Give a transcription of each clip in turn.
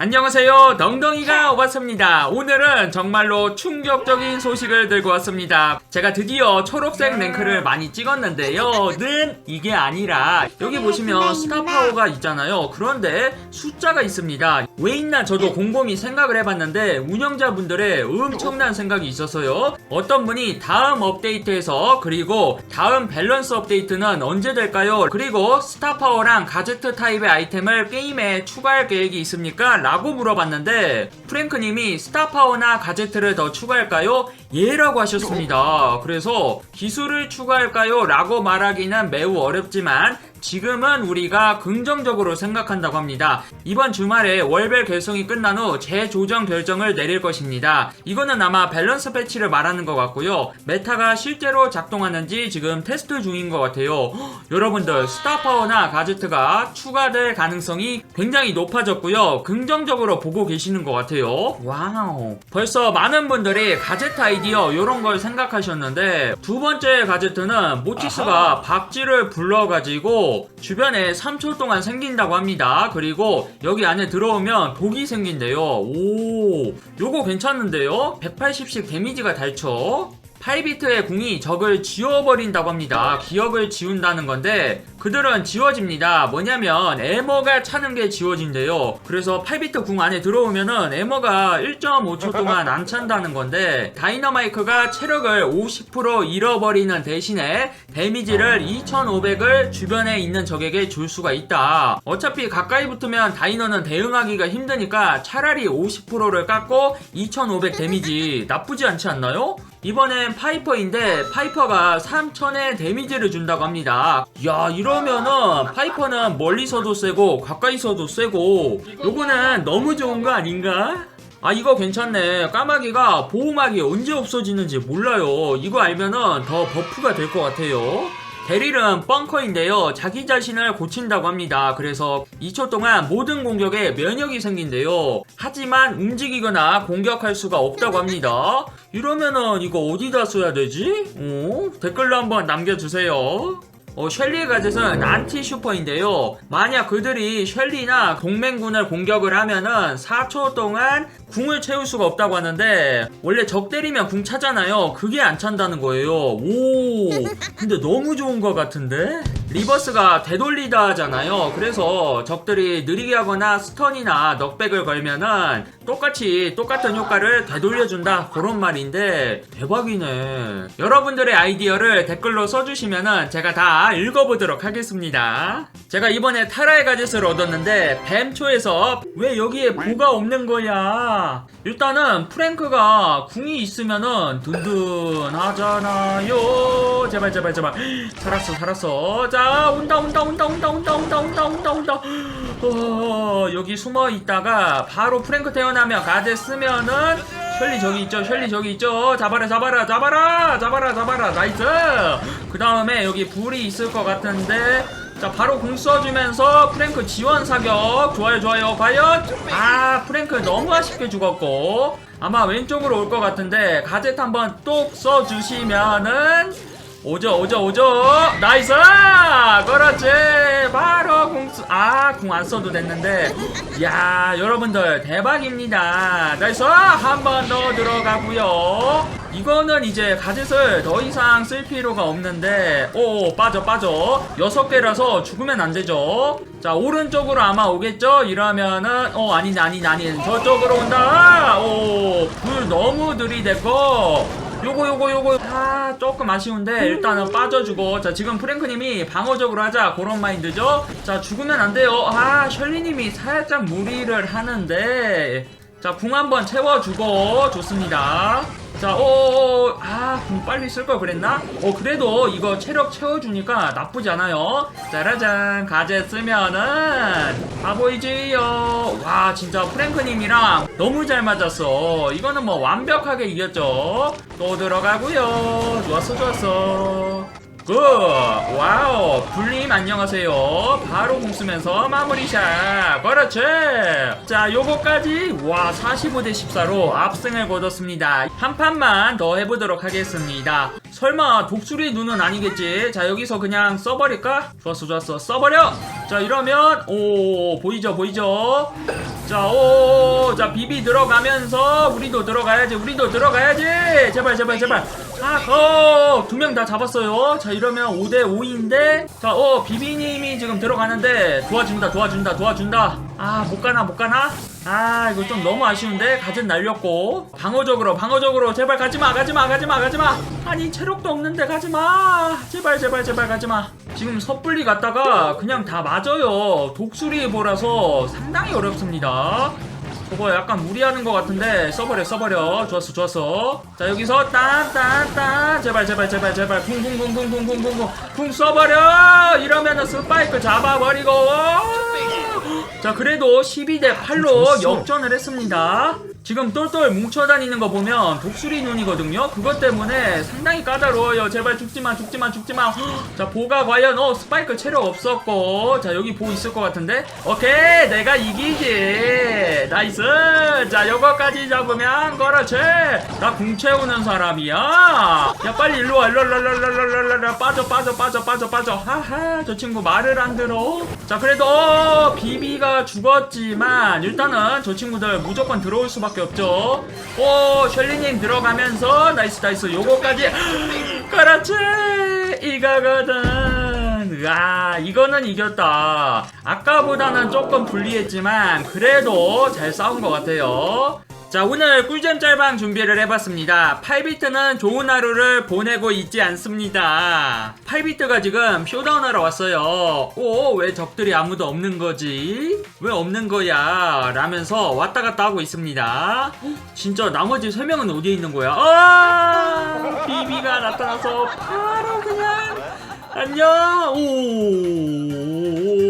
안녕하세요. 덩덩이가 왔습니다. 오늘은 정말로 충격적인 소식을 들고 왔습니다. 제가 드디어 초록색 랭크를 많이 찍었는데요. 는 이게 아니라 여기 보시면 스타파워가 있잖아요. 그런데 숫자가 있습니다. 왜 있나 저도 곰곰이 생각을 해봤는데 운영자분들의 엄청난 생각이 있었어요. 어떤 분이 다음 업데이트에서 그리고 다음 밸런스 업데이트는 언제 될까요? 그리고 스타파워랑 가제트 타입의 아이템을 게임에 추가할 계획이 있습니까? 라고 물어봤는데 프랭크님이 스타파워나 가제트를 더 추가할까요? 예 라고 하셨습니다. 그래서 기술을 추가할까요? 라고 말하기는 매우 어렵지만 지금은 우리가 긍정적으로 생각한다고 합니다. 이번 주말에 월별 결성이 끝난 후 재조정 결정을 내릴 것입니다. 이거는 아마 밸런스 패치를 말하는 것 같고요. 메타가 실제로 작동하는지 지금 테스트 중인 것 같아요. 헉, 여러분들 스타파워나 가제트가 추가될 가능성이 굉장히 높아졌고요. 긍정적으로 보고 계시는 것 같아요. 와우. 벌써 많은 분들이 가제트 아이디어 이런 걸 생각하셨는데 두 번째 가제트는 모티스가 박쥐를 불러가지고 주변에 3초 동안 생긴다고 합니다. 그리고 여기 안에 들어오면 독이 생긴대요. 오, 요거 괜찮은데요? 180씩 데미지가 달쳐. 8비트의 궁이 적을 지워버린다고 합니다. 기억을 지운다는 건데 그들은 지워집니다. 뭐냐면 에머가 차는 게 지워진대요. 그래서 8비트 궁 안에 들어오면은 에머가 1.5초 동안 안 찬다는 건데 다이너마이크가 체력을 50% 잃어버리는 대신에 데미지를 2500을 주변에 있는 적에게 줄 수가 있다. 어차피 가까이 붙으면 다이너는 대응하기가 힘드니까 차라리 50%를 깎고 2500 데미지 나쁘지 않지 않나요? 이번엔 파이퍼인데 파이퍼가 3000의 데미지를 준다고 합니다. 야 이러면은 파이퍼는 멀리서도 세고 가까이서도 세고 요거는 너무 좋은 거 아닌가? 아 이거 괜찮네 까마귀가 보호막이 언제 없어지는지 몰라요 이거 알면은 더 버프가 될 것 같아요 데릴은 벙커인데요. 자기 자신을 고친다고 합니다. 그래서 2초 동안 모든 공격에 면역이 생긴대요. 하지만 움직이거나 공격할 수가 없다고 합니다. 이러면은 이거 어디다 써야 되지? 어? 댓글로 한번 남겨주세요. 어, 셸리의 가젯은 안티 슈퍼인데요. 만약 그들이 셸리나 동맹군을 공격을 하면은 4초 동안 궁을 채울 수가 없다고 하는데 원래 적 때리면 궁 차잖아요. 그게 안 찬다는 거예요. 오, 근데 너무 좋은 것 같은데? 리버스가 되돌리다 하잖아요. 그래서 적들이 느리게 하거나 스턴이나 넉백을 걸면은 똑같이 똑같은 효과를 되돌려준다. 그런 말인데 대박이네. 여러분들의 아이디어를 댓글로 써주시면은 제가 다 읽어보도록 하겠습니다. 제가 이번에 타라의 가젯을 얻었는데 뱀초에서 왜 여기에 보가 없는 거야? 일단은 프랭크가 궁이 있으면은 든든하잖아요. 제발 제발 제발. 살았어 살았어. 자 온다 온다 온다 온다 온다 온다 온다 온다 온다. 어, 여기 숨어 있다가 바로 프랭크 태어나면 가젯 쓰면은 셜리 저기 있죠 셜리 저기 있죠 잡아라 잡아라 잡아라 잡아라 잡아라 나이스 그 다음에 여기 불이 있을 것 같은데 자 바로 공 써주면서 프랭크 지원 사격. 좋아요 좋아요. 과연? 아 프랭크 너무 아쉽게 죽었고. 아마 왼쪽으로 올 것 같은데 가젯 한번 똑 써주시면은 오죠 오죠 오죠. 나이스! 그렇지. 바로 공수 아궁 안 써도 됐는데. 야 여러분들 대박입니다. 나이스! 한 번 더 들어가고요. 이거는 이제 가젯을 더 이상 쓸 필요가 없는데 오 빠져 빠져. 여섯 개라서 죽으면 안 되죠. 자 오른쪽으로 아마 오겠죠? 이러면은 어 아닌 아닌 아닌 저쪽으로 온다. 오불 너무 들이댔고 요거 요거 요거. 아 조금 아쉬운데 일단은 빠져주고. 자 지금 프랭크님이 방어적으로 하자. 그런 마인드죠? 자 죽으면 안 돼요. 아 셜리님이 살짝 무리를 하는데 자 궁 한번 채워주고 좋습니다. 자오아궁 빨리 쓸 걸 그랬나? 어 그래도 이거 체력 채워주니까 나쁘지 않아요. 짜라잔 가제 쓰면은 가보이지요. 와 진짜 프랭크님이랑 너무 잘 맞았어. 이거는 뭐 완벽하게 이겼죠. 또 들어가고요. 좋았어 좋았어 굿 와우 불님 안녕하세요. 바로 공 쓰면서 마무리샷. 그렇지. 자 요거까지. 와 45대 14로 압승을 거뒀습니다. 한 판만 더 해보도록 하겠습니다. 설마 독수리 눈은 아니겠지? 자 여기서 그냥 써버릴까? 좋았어 좋았어. 써버려! 자 이러면 오 보이죠 보이죠? 자오 오자 비비 들어가면서 우리도 들어가야지 우리도 들어가야지! 제발 제발 제발 아어두 명 다 잡았어요. 자 이러면 5대 5인데 자 어 비비님이 지금 들어가는데 도와준다 도와준다 도와준다. 아 못 가나 못 가나? 아 이거 좀 너무 아쉬운데? 가진 날렸고. 방어적으로 방어적으로 제발 가지마 가지마 가지마 가지마. 아니 체력도 없는데 가지마. 제발 제발 제발 가지마. 지금 섣불리 갔다가 그냥 다 맞아요. 독수리 보라서 상당히 어렵습니다 저거 약간 무리하는 것 같은데 써버려 써버려. 좋았어 좋았어. 자 여기서 딴딴딴. 제발 제발 제발 제발. 쿵쿵쿵쿵쿵쿵쿵쿵 쿵 써버려! 이러면은 스파이크 잡아버리고. 자 그래도 12대 8로 역전을 했습니다 지금 똘똘 뭉쳐다니는 거 보면 독수리 눈이거든요. 그것 때문에 상당히 까다로워요. 제발 죽지마 죽지마 죽지마. 자 보가 과연 어 스파이크 체력 없었고. 자 여기 보 있을 것 같은데. 오케이 내가 이기지. 나이스. 자 요거까지 잡으면 그렇지. 나궁 채우는 사람이야. 야 빨리 일로와. 일로와 빠져 빠져 빠져 빠져 빠져. 하하 저 친구 말을 안 들어. 자 그래도 어, 비비가 죽었지만 일단은 저 친구들 무조건 들어올 수밖에 없죠. 오 셜리님 들어가면서 나이스 나이스. 요거까지. 그렇지! 이거거든. 아 이거는 이겼다. 아까보다는 조금 불리했지만 그래도 잘 싸운 것 같아요 자 오늘 꿀잼 짤방 준비를 해봤습니다. 8비트는 좋은 하루를 보내고 있지 않습니다. 8비트가 지금 쇼다운하러 왔어요. 오 왜 적들이 아무도 없는 거지? 왜 없는 거야? 라면서 왔다 갔다 하고 있습니다. 진짜 나머지 3명은 어디에 있는 거야? 아 비비가 나타나서 바로 그냥 안녕.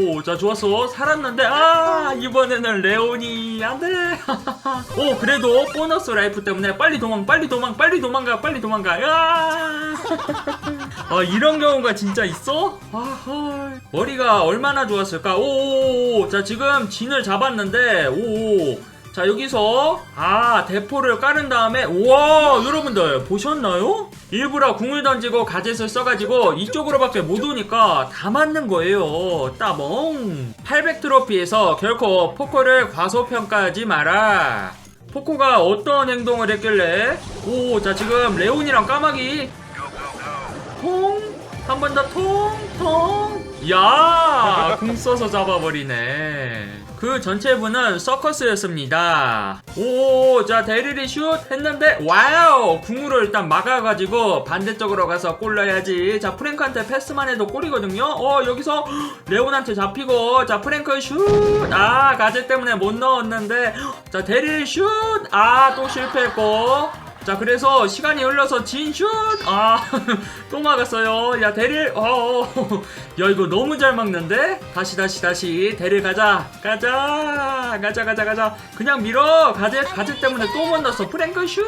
오, 자 좋았어. 살았는데 아 이번에는 레온이 안 돼. 오 그래도 보너스 라이프 때문에 빨리 도망 빨리 도망 빨리 도망가 빨리 도망가. 야. 아, 이런 경우가 진짜 있어? 아, 헐. 머리가 얼마나 좋았을까? 오, 자, 지금 진을 잡았는데, 오, 자, 여기서, 아, 대포를 깔은 다음에, 우와, 여러분들, 보셨나요? 일부러 궁을 던지고 가젯을 써가지고 이쪽으로밖에 못 오니까 다 맞는 거예요. 따봉. 800 트로피에서 결코 포코를 과소평가하지 마라. 포코가 어떤 행동을 했길래? 오, 자, 지금 레온이랑 까마귀 통! 한 번 더 통! 통! 야! 궁 써서 잡아버리네. 그 전체부는 서커스였습니다. 오, 자, 데리리 슛 했는데, 와우! 궁으로 일단 막아가지고 반대쪽으로 가서 골 넣어야지. 자, 프랭크한테 패스만 해도 골이거든요? 어, 여기서 레온한테 잡히고, 자, 프랭크 슛! 아, 가제 때문에 못 넣었는데, 자, 데리리 슛! 아, 또 실패했고, 자 그래서 시간이 흘러서 진슛 아또 막았어요. 야 대릴 어야 이거 너무 잘 막는데? 다시 다시 다시. 대릴 가자. 가자. 가자 가자 가자. 그냥 밀어. 가제 가제 때문에 또 못 넣었어. 프랭크 슛야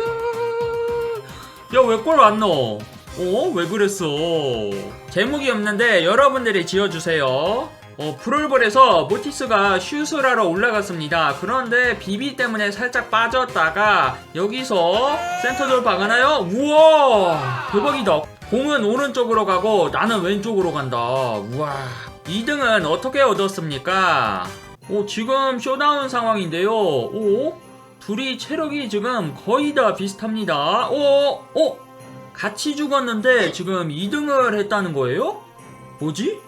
왜 골 안 넣어? 어 왜 그랬어? 제목이 없는데 여러분들이 지어주세요 어, 프롤볼에서 모티스가 슛을 하러 올라갔습니다. 그런데 비비 때문에 살짝 빠졌다가 여기서 센터 돌파 가나요? 우와! 대박이다. 공은 오른쪽으로 가고 나는 왼쪽으로 간다. 우와. 2등은 어떻게 얻었습니까? 오, 지금 쇼다운 상황인데요. 오? 둘이 체력이 지금 거의 다 비슷합니다. 오! 오! 같이 죽었는데 지금 2등을 했다는 거예요? 뭐지?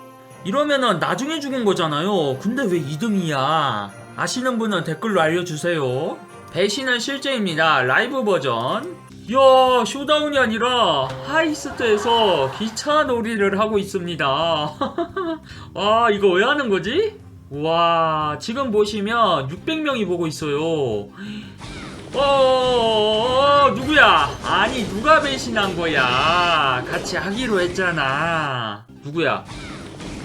이러면은 나중에 죽은 거잖아요. 근데 왜 2등이야? 아시는 분은 댓글로 알려주세요. 배신은 실제입니다. 라이브 버전. 이야, 쇼다운이 아니라 하이스트에서 기차 놀이를 하고 있습니다. 아, 이거 왜 하는 거지? 와, 지금 보시면 600명이 보고 있어요. 어, 누구야? 아니, 누가 배신한 거야? 같이 하기로 했잖아. 누구야?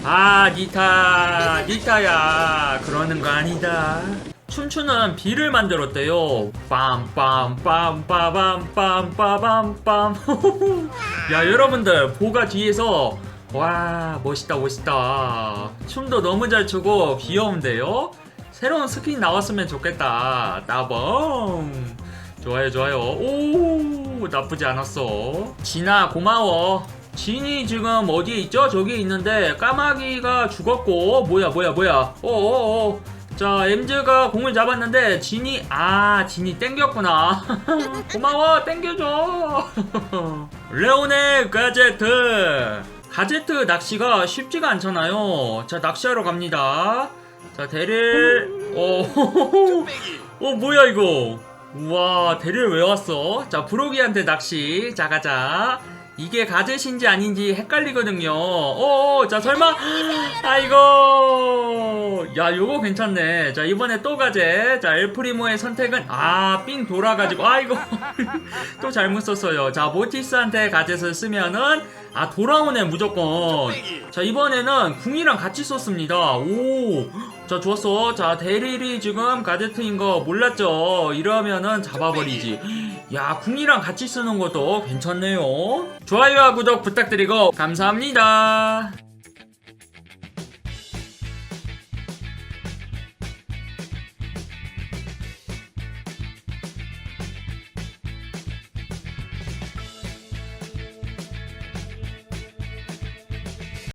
아 니타 니타야. 그러는 거 아니다. 춤추는 비를 만들었대요. 빰빰빰빰빰빰빰빰. 야 여러분들 보가 뒤에서 와 멋있다 멋있다. 춤도 너무 잘 추고 귀여운데요? 새로운 스킨 나왔으면 좋겠다. 따봉. 좋아요 좋아요. 오 나쁘지 않았어. 진아 고마워 진이 지금 어디에 있죠? 저기 있는데 까마귀가 죽었고 뭐야 뭐야 뭐야. 어어어. 자 엠즈가 공을 잡았는데 진이 아 진이 땡겼구나. 고마워 땡겨줘. 레오네 가제트. 가제트 낚시가 쉽지가 않잖아요. 자 낚시하러 갑니다. 자 대릴 어, 어 뭐야 이거? 우와 대릴 왜 왔어? 자 브로기한테 낚시. 자 가자 이게 가젯인지 아닌지 헷갈리거든요. 어, 자 설마 아이고 야 요거 괜찮네. 자 이번에 또 가젯. 자 엘프리모의 선택은 아 삥 돌아가지고 아이고 또 잘못 썼어요. 자 모티스한테 가젯을 쓰면은 아 돌아오네 무조건. 자 이번에는 궁이랑 같이 썼습니다. 오. 자 좋았어. 자 대릴이 지금 가제트인 거 몰랐죠. 이러면은 잡아버리지. 야 궁이랑 같이 쓰는 것도 괜찮네요. 좋아요와 구독 부탁드리고 감사합니다.